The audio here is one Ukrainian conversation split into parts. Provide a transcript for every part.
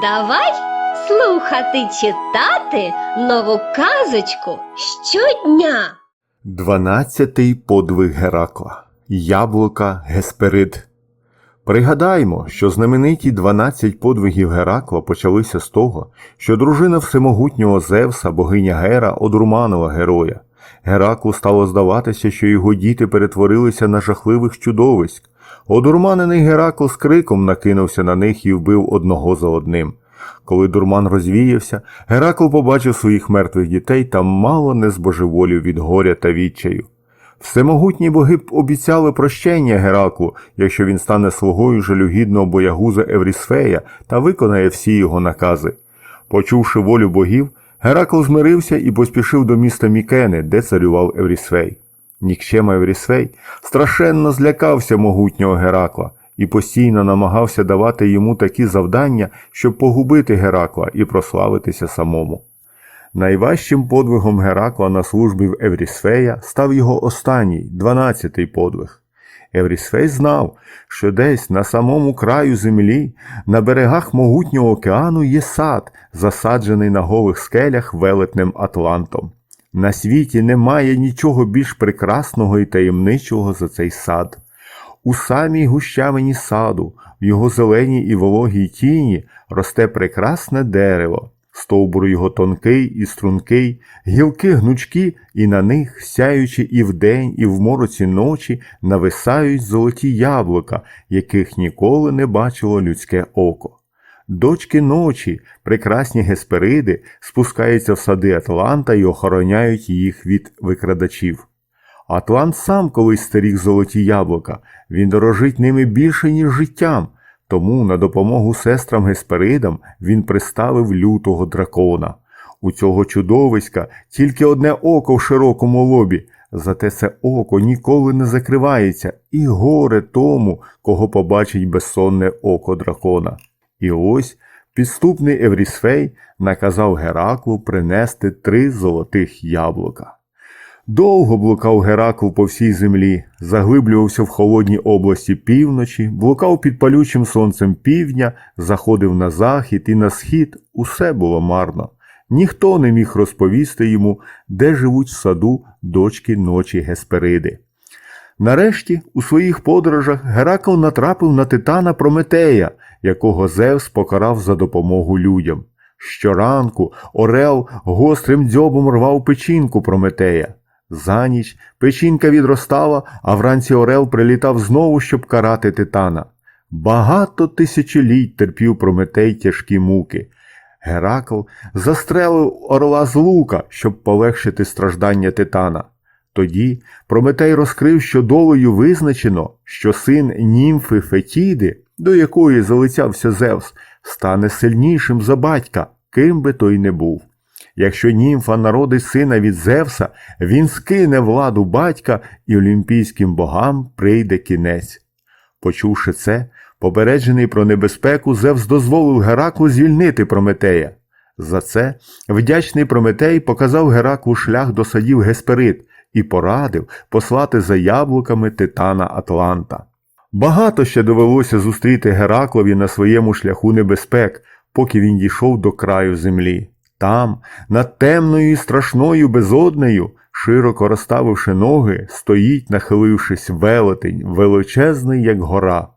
Давай слухати читати нову казочку щодня. Дванадцятий подвиг Геракла. Яблука Гесперид. Пригадаймо, що знамениті 12 подвигів Геракла почалися з того, що дружина всемогутнього Зевса, богиня Гера, одурманила героя. Гераклу стало здаватися, що його діти перетворилися на жахливих чудовиськ. Одурманений Геракл з криком накинувся на них і вбив одного за одним. Коли дурман розвіявся, Геракл побачив своїх мертвих дітей та мало не збожеволів від горя та відчаю. Всемогутні боги б обіцяли прощення Гераклу, якщо він стане слугою жалюгідного боягуза Еврісфея та виконає всі його накази. Почувши волю богів, Геракл змирився і поспішив до міста Мікени, де царював Еврісфей. Нікчема Еврісфей страшенно злякався могутнього Геракла і постійно намагався давати йому такі завдання, щоб погубити Геракла і прославитися самому. Найважчим подвигом Геракла на службі в Еврісфея став його останній, дванадцятий подвиг. Еврісфей знав, що десь на самому краю землі, на берегах могутнього океану є сад, засаджений на голих скелях велетнем Атлантом. На світі немає нічого більш прекрасного і таємничого за цей сад. У самій гущавині саду, в його зеленій і вологій тіні, росте прекрасне дерево. Стовбур його тонкий і стрункий, гілки гнучкі, і на них, сяючи і вдень, і в мороці ночі, нависають золоті яблука, яких ніколи не бачило людське око. Дочки ночі, прекрасні геспериди, спускаються в сади Атланта і охороняють їх від викрадачів. Атлант сам колись стеріг золоті яблука, він дорожить ними більше, ніж життям, тому на допомогу сестрам Гесперидам він приставив лютого дракона. У цього чудовиська тільки одне око в широкому лобі, зате це око ніколи не закривається, і горе тому, кого побачить безсонне око дракона. І ось підступний Еврісфей наказав Гераклу принести три золотих яблука. Довго блукав Геракл по всій землі, заглиблювався в холодній області півночі, блукав під палючим сонцем півдня, заходив на захід і на схід, усе було марно. Ніхто не міг розповісти йому, де живуть в саду дочки ночі Геспериди. Нарешті, у своїх подорожах Геракл натрапив на титана Прометея, якого Зевс покарав за допомогу людям. Щоранку Орел гострим дзьобом рвав печінку Прометея. За ніч печінка відростала, а вранці Орел прилітав знову, щоб карати титана. Багато тисячоліть терпів Прометей тяжкі муки. Геракл застрелив орла з лука, щоб полегшити страждання титана. Тоді Прометей розкрив, що долею визначено, що син німфи Фетіди, до якої залицявся Зевс, стане сильнішим за батька, ким би той не був. Якщо німфа народить сина від Зевса, він скине владу батька і олімпійським богам прийде кінець. Почувши це, попереджений про небезпеку, Зевс дозволив Гераклу звільнити Прометея. За це вдячний Прометей показав Гераклу шлях до садів Гесперид і порадив послати за яблуками титана Атланта. Багато ще довелося зустріти Гераклові на своєму шляху небезпек, поки він дійшов до краю землі. Там, над темною і страшною безоднею, широко розставивши ноги, стоїть, нахилившись велетень, величезний, як гора.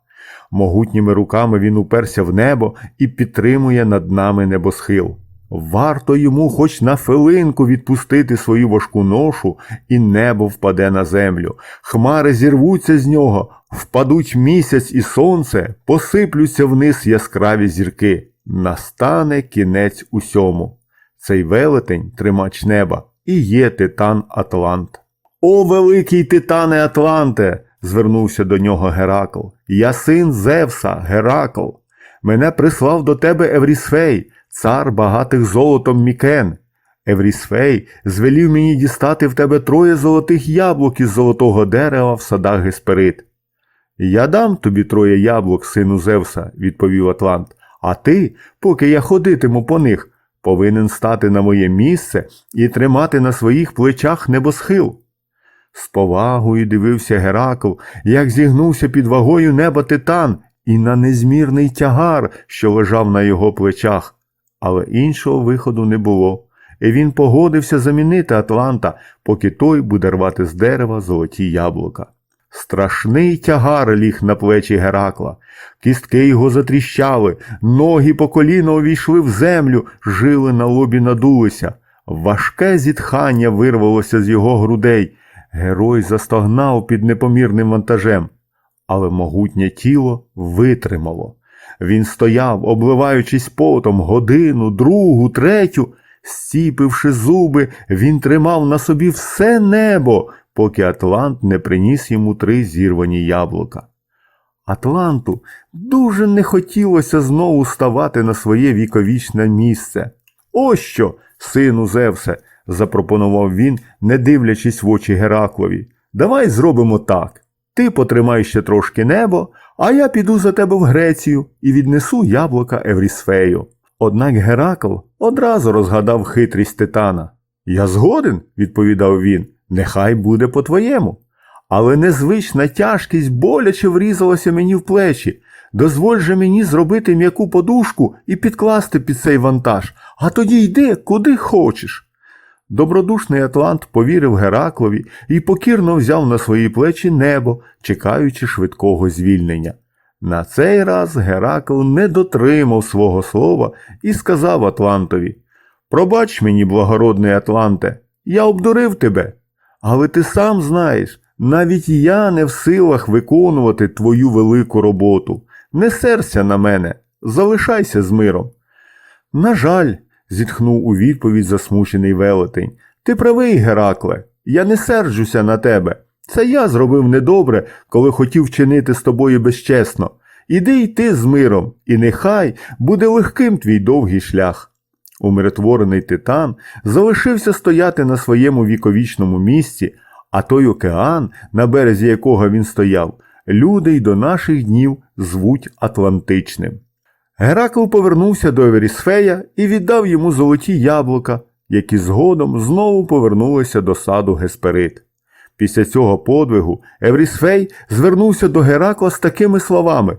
Могутніми руками він уперся в небо і підтримує над нами небосхил. Варто йому хоч на хвилинку відпустити свою важку ношу, і небо впаде на землю. Хмари зірвуться з нього, впадуть місяць і сонце, посиплються вниз яскраві зірки. Настане кінець усьому. Цей велетень, тримач неба, і є титан Атлант. О, великий титане Атланте! звернувся до нього Геракл. Я син Зевса, Геракл. Мене прислав до тебе Еврісфей, цар багатих золотом Мікен. Еврісфей звелів мені дістати в тебе троє золотих яблук із золотого дерева в садах Гесперид. Я дам тобі троє яблук, сину Зевса, відповів Атлант, а ти, поки я ходитиму по них, повинен стати на моє місце і тримати на своїх плечах небосхил. З повагою дивився Геракл, як зігнувся під вагою неба титан, і на незмірний тягар, що лежав на його плечах, але іншого виходу не було, і він погодився замінити Атланта, поки той буде рвати з дерева золоті яблука. Страшний тягар ліг на плечі Геракла. Кістки його затріщали, ноги по коліна увійшли в землю, жили на лобі надулися. Важке зітхання вирвалося з його грудей. Герой застогнав під непомірним вантажем, але могутнє тіло витримало. Він стояв, обливаючись потом, годину, другу, третю. Стіпивши зуби, він тримав на собі все небо, поки Атлант не приніс йому три зірвані яблука. Атланту дуже не хотілося знову ставати на своє віковічне місце. Ось що, сину Зевсе, запропонував він, не дивлячись в очі Гераклові. Давай зробимо так. Ти потримай ще трошки небо, а я піду за тебе в Грецію і віднесу яблука Еврісфею. Однак Геракл одразу розгадав хитрість титана. Я згоден, відповідав він, нехай буде по-твоєму. Але незвична тяжкість боляче врізалася мені в плечі. Дозволь же мені зробити м'яку подушку і підкласти під цей вантаж, а тоді йди куди хочеш. Добродушний Атлант повірив Гераклові і покірно взяв на свої плечі небо, чекаючи швидкого звільнення. На цей раз Геракл не дотримав свого слова і сказав Атлантові Пробач мені, благородний Атланте, я обдурив тебе, але ти сам знаєш, навіть я не в силах виконувати твою велику роботу. Не серся на мене, залишайся з миром. На жаль, зітхнув у відповідь засмучений велетень. Ти правий, Геракле, я не серджуся на тебе. Це я зробив недобре, коли хотів вчинити з тобою безчесно. Іди йти з миром, і нехай буде легким твій довгий шлях. Умиротворений титан залишився стояти на своєму віковічному місці, а той океан, на березі якого він стояв, люди й до наших днів звуть Атлантичним. Геракл повернувся до Еверісфея і віддав йому золоті яблука, які згодом знову повернулися до саду Гесперид. Після цього подвигу Еврісфей звернувся до Геракла з такими словами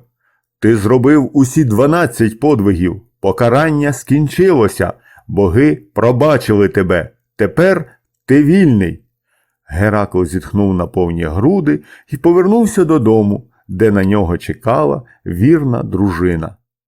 Ти зробив усі дванадцять подвигів, покарання скінчилося, боги пробачили тебе. Тепер ти вільний. Геракл зітхнув на повні груди і повернувся додому, де на нього чекала вірна дружина.